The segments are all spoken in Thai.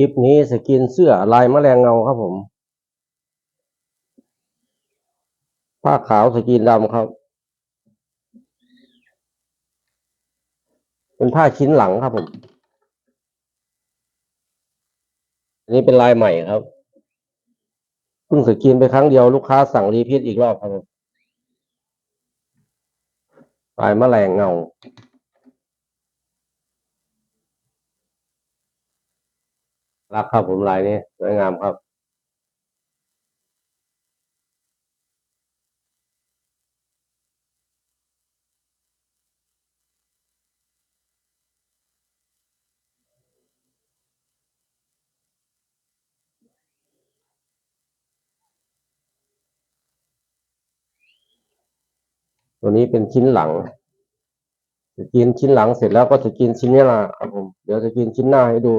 ลิปนี้สกินเสื้อลายแมลงเงาครับผม ผ้าขาวสกินดำครับ เป็นผ้าชิ้นหลังครับผมอันนี้เป็นลายใหม่ครับเพิ่งสกินไปครั้งเดียวลูกค้าสั่งรีพีทอีกรอบครับผมลายแมลงเงา รักครับผมลายนี้สวยงามครับ ตัวนี้เป็นชิ้นหลังสกินชิ้นหลังเสร็จแล้วก็สกินชิ้นนี้ละครับผม เดี๋ยวสกินชิ้นหน้าให้ดู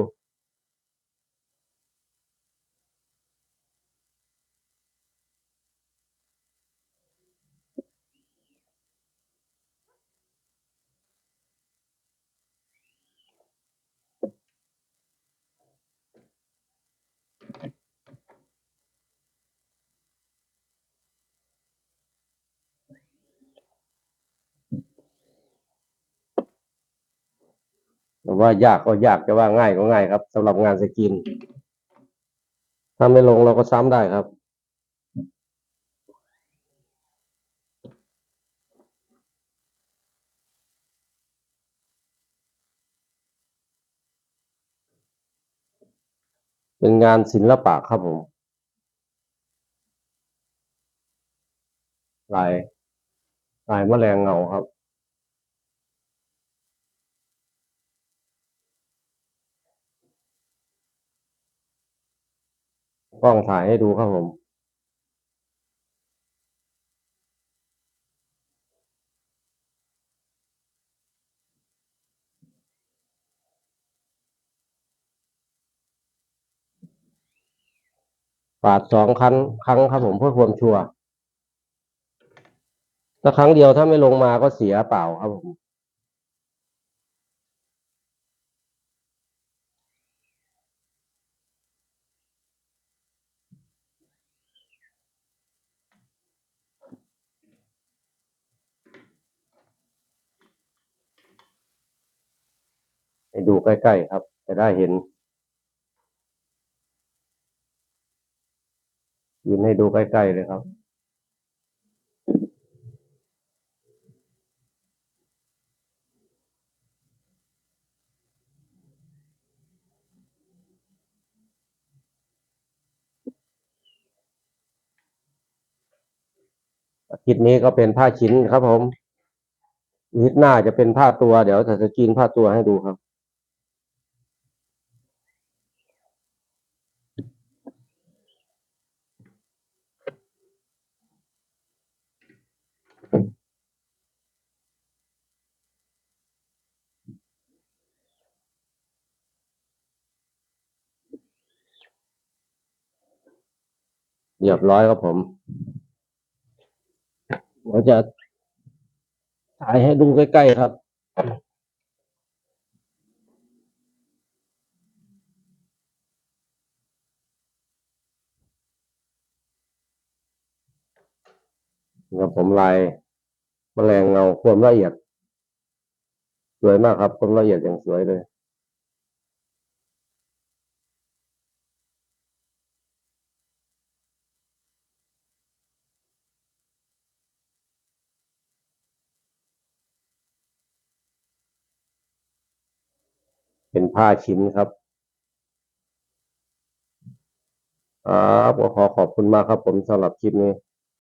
ว่ายากก็ยากจะว่าง่ายก็ง่ายครับสำหรับงานสกินถ้าไม่ลงเราก็ซ้ำได้ครับ เป็นงานศิลปะครับผมลายลายแมลงเงาครับ กล้องถ่ายให้ดูครับผม ปาดสองครั้งครั้งครับผมเพื่อความชัวร์ถ้าครั้งเดียวถ้าไม่ลงมาก็เสียเปล่าครับผม ดูใกล้ๆครับ จะได้เห็น ยืนให้ดูใกล้ๆเลยครับฮิตนี้ก็เป็นผ้าชิ้นครับผมฮิตหน้าจะเป็นผ้าตัว เดี๋ยวจะสกรีนผ้าตัวให้ดูครับ เรียบร้อยครับผมเราจะถ่ายให้ดูใกล้ๆครับ ครับผมลายแมลงเงาความละเอียด สวยมากครับความละเอียดอย่างสวยเลย เป็นผ้าชิ้นครับครับขอขอบคุณมากครับผมสำหรับคลิปนี้